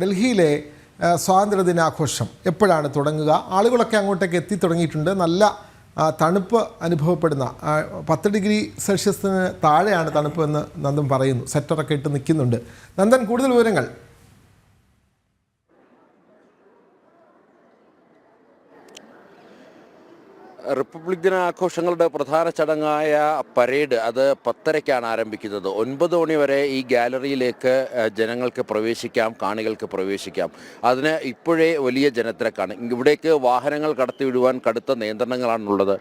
ഡൽഹിയിലെ സ്വാതന്ത്ര്യദിനാഘോഷം എപ്പോഴാണ് തുടങ്ങുക? ആളുകളൊക്കെ അങ്ങോട്ടേക്ക് എത്തി തുടങ്ങിയിട്ടുണ്ട്. നല്ല തണുപ്പ് അനുഭവപ്പെടുന്ന പത്ത് ഡിഗ്രി സെൽഷ്യസിന് താഴെയാണ് തണുപ്പ് എന്ന് നന്ദൻ പറയുന്നു. സെറ്ററൊക്കെ ഇട്ട് നിൽക്കുന്നുണ്ട്. നന്ദൻ കൂടുതൽ വിവരങ്ങൾ? റിപ്പബ്ലിക് ദിന ആഘോഷങ്ങളുടെ പ്രധാന ചടങ്ങായ പരേഡ് അത് പത്തരയ്ക്കാണ് ആരംഭിക്കുന്നത്. ഒൻപത് മണി വരെ ഈ ഗാലറിയിലേക്ക് ജനങ്ങൾക്ക് പ്രവേശിക്കാം കാണികൾക്ക് പ്രവേശിക്കാം. അതിന് ഇപ്പോഴേ വലിയ ജനത്തിരക്കാണ്. ഇവിടേക്ക് വാഹനങ്ങൾ കടത്തിവിടുവാൻ കടുത്ത നിയന്ത്രണങ്ങളാണുള്ളത്.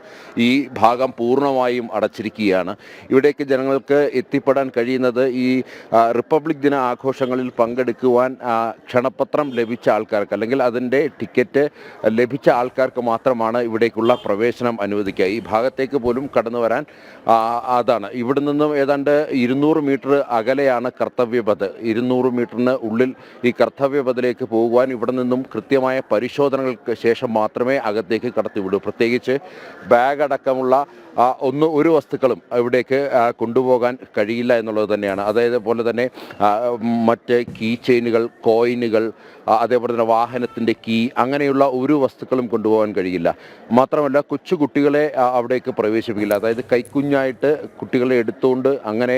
ഈ ഭാഗം പൂർണമായും അടച്ചിരിക്കുകയാണ്. ഇവിടേക്ക് ജനങ്ങൾക്ക് എത്തിപ്പെടാൻ കഴിയുന്നത് ഈ റിപ്പബ്ലിക് ദിന ആഘോഷങ്ങളിൽ പങ്കെടുക്കുവാൻ ക്ഷണപത്രം ലഭിച്ച ആൾക്കാർക്ക് അല്ലെങ്കിൽ അതിന്റെ ടിക്കറ്റ് ലഭിച്ച ആൾക്കാർക്ക് മാത്രമാണ് ഇവിടേക്കുള്ള പ്രവേശനം. അനുവദിക്കുക. ഈ ഭാഗത്തേക്ക് പോലും കടന്നു വരാൻ അതാണ്. ഇവിടെ നിന്നും ഏതാണ്ട് ഇരുന്നൂറ് മീറ്റർ അകലെയാണ് കർത്തവ്യപഥ് ഇരുന്നൂറ് മീറ്ററിന് ഉള്ളിൽ ഈ കർത്തവ്യപഥിലേക്ക് പോകുവാൻ ഇവിടെ നിന്നും കൃത്യമായ പരിശോധനകൾക്ക് ശേഷം മാത്രമേ അകത്തേക്ക് കടത്തിവിടൂ. പ്രത്യേകിച്ച് ബാഗ് അടക്കമുള്ള ഒന്ന് ഒരു വസ്തുക്കളും ഇവിടേക്ക് കൊണ്ടുപോകാൻ കഴിയില്ല എന്നുള്ളത് തന്നെയാണ്. അതായത് പോലെ തന്നെ മറ്റ് കീ ചെയിനുകൾ കോയിനുകൾ അതേപോലെ തന്നെ വാഹനത്തിന്റെ കീ അങ്ങനെയുള്ള ഒരു വസ്തുക്കളും കൊണ്ടുപോകാൻ കഴിയില്ല. മാത്രമല്ല കൊച്ചു കുട്ടികളെ അവിടേക്ക് പ്രവേശിപ്പിക്കില്ല. അതായത് കൈക്കുഞ്ഞായിട്ട് കുട്ടികളെ എടുത്തുകൊണ്ട് അങ്ങനെ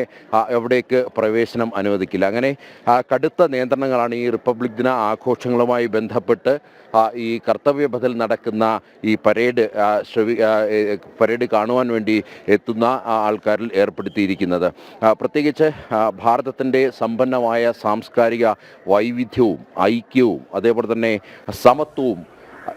അവിടേക്ക് പ്രവേശനം അനുവദിക്കില്ല. അങ്ങനെ കടുത്ത നിയന്ത്രണങ്ങളാണ് ഈ റിപ്പബ്ലിക് ദിന ആഘോഷങ്ങളുമായി ബന്ധപ്പെട്ട് ഈ ബദൽ നടക്കുന്ന ഈ പരേഡ് ശ്രവി പരേഡ് കാണുവാൻ വേണ്ടി എത്തുന്ന ആൾക്കാരിൽ ഏർപ്പെടുത്തിയിരിക്കുന്നത്. പ്രത്യേകിച്ച് ഭാരതത്തിന്റെ സമ്പന്നമായ സാംസ്കാരിക വൈവിധ്യവും ഐക്യവും അതേപോലെ തന്നെ സമത്വവും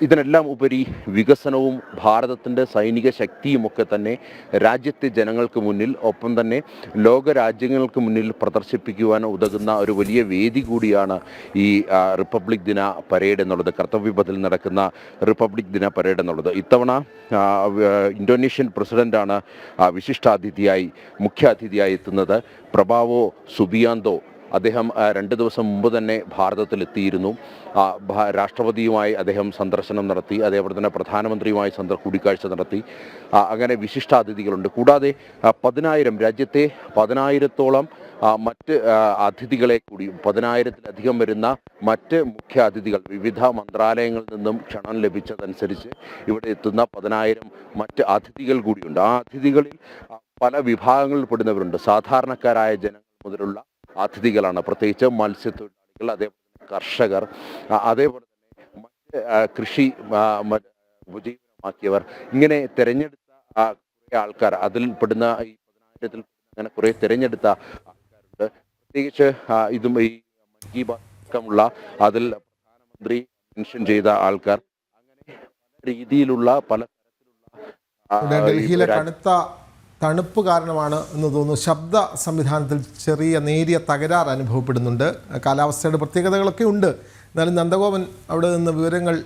ഇതിനെല്ലാം ഉപരി വികസനവും ഭാരതത്തിന്റെ സൈനിക ശക്തിയുമൊക്കെ തന്നെ രാജ്യത്തെ ജനങ്ങൾക്ക് മുന്നിൽ ഒപ്പം തന്നെ ലോക രാജ്യങ്ങൾക്ക് മുന്നിൽ പ്രദർശിപ്പിക്കുവാൻ ഉതകുന്ന ഒരു വലിയ വേദി കൂടിയാണ് ഈ റിപ്പബ്ലിക് ദിന പരേഡ് എന്നുള്ളത്. കർത്തവ്യപഥിൽ നടക്കുന്ന റിപ്പബ്ലിക് ദിന പരേഡ് എന്നുള്ളത്. ഇത്തവണ ഇന്തോനേഷ്യൻ പ്രസിഡന്റാണ് വിശിഷ്ടാതിഥിയായി മുഖ്യാതിഥിയായി എത്തുന്നത് പ്രഭാവോ സുബിയാന്തോ. അദ്ദേഹം രണ്ട് ദിവസം മുമ്പ് തന്നെ ഭാരതത്തിലെത്തിയിരുന്നു. രാഷ്ട്രപതിയുമായി അദ്ദേഹം സന്ദർശനം നടത്തി അതേപോലെ തന്നെ പ്രധാനമന്ത്രിയുമായി സന്ദർ കൂടിക്കാഴ്ച നടത്തി. അങ്ങനെ വിശിഷ്ടാതിഥികളുണ്ട്. കൂടാതെ പതിനായിരം രാജ്യത്തെ പതിനായിരത്തോളം മറ്റ് അതിഥികളെ കൂടി പതിനായിരത്തിലധികം വരുന്ന മറ്റ് മുഖ്യ അതിഥികൾ വിവിധ മന്ത്രാലയങ്ങളിൽ നിന്നും ക്ഷണം ലഭിച്ചതനുസരിച്ച് ഇവിടെ എത്തുന്ന പതിനായിരം മറ്റ് അതിഥികൾ കൂടിയുണ്ട്. ആ അതിഥികളിൽ പല വിഭാഗങ്ങളിൽ പെടുന്നവരുണ്ട്. സാധാരണക്കാരായ ജനങ്ങൾ മുതലുള്ള അതിഥികളാണ്. പ്രത്യേകിച്ച് മത്സ്യത്തൊഴിലാളികൾ അതേപോലെ കർഷകർ അതേപോലെ തന്നെ മറ്റ് കൃഷി ഉപജീവനമാക്കിയവർ ഇങ്ങനെ തിരഞ്ഞെടുത്ത കുറേ ആൾക്കാർ അതിൽ പെടുന്ന ഈ പതിനായിരത്തിൽ അങ്ങനെ കുറേ തിരഞ്ഞെടുത്ത ആൾക്കാരുണ്ട്. പ്രത്യേകിച്ച് ഇതും ഈ മൻ കി അതിൽ പ്രധാനമന്ത്രി മെൻഷൻ ചെയ്ത ആൾക്കാർ അങ്ങനെ പല രീതിയിലുള്ള പല തരത്തിലുള്ള ഡൽഹിയിലെ കടുത്ത തണുപ്പ് കാരണമാണ് എന്ന് തോന്നുന്നു. ശബ്ദ സംവിധാനത്തിൽ ചെറിയ നേരിയ തകരാർ അനുഭവപ്പെടുന്നുണ്ട്. കാലാവസ്ഥയുടെ പ്രത്യേകതകളൊക്കെ ഉണ്ട്. എന്നാലും നന്ദഗോപൻ അവിടെ നിന്ന് വിവരങ്ങൾ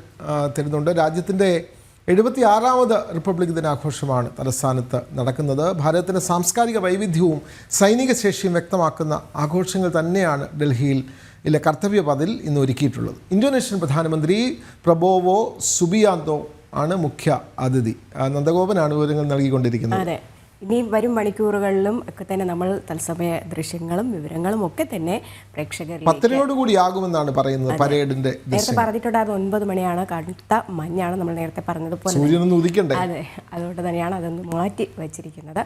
തരുന്നുണ്ട്. രാജ്യത്തിന്റെ എഴുപത്തി ആറാമത് റിപ്പബ്ലിക് ദിനാഘോഷമാണ് തലസ്ഥാനത്ത് നടക്കുന്നത്. ഭാരതത്തിന്റെ സാംസ്കാരിക വൈവിധ്യവും സൈനിക ശേഷിയും വ്യക്തമാക്കുന്ന ആഘോഷങ്ങൾ തന്നെയാണ് ഡൽഹിയിൽ ഇല്ല കർത്തവ്യപഥിൽ ഇന്ന് ഒരുക്കിയിട്ടുള്ളത്. ഇന്തോനേഷ്യൻ പ്രധാനമന്ത്രി പ്രബോവോ സുബിയാന്തോ ആണ് മുഖ്യ അതിഥി. നന്ദഗോപനാണ് വിവരങ്ങൾ നൽകിക്കൊണ്ടിരിക്കുന്നത്. ഇനി വരും മണിക്കൂറുകളിലും ഒക്കെ തന്നെ നമ്മൾ തത്സമയ ദൃശ്യങ്ങളും വിവരങ്ങളും ഒക്കെ തന്നെ പ്രേക്ഷകരിലേക്ക് പത്തരയോട് കൂടി ആകുമെന്നാണ് പറയുന്നത് പരേഡിന്റെ നേരത്തെ പറഞ്ഞിട്ടുണ്ടായിരുന്നു ഒൻപത് മണിയാണ് കടുത്ത മഞ്ഞാണ് നമ്മൾ നേരത്തെ പറഞ്ഞതുപോലെ സൂര്യനൊന്നും ഉദിക്കണ്ടേ? അതെ അതുകൊണ്ട് തന്നെയാണ് അതൊന്ന് മാറ്റി വച്ചിരിക്കുന്നത്.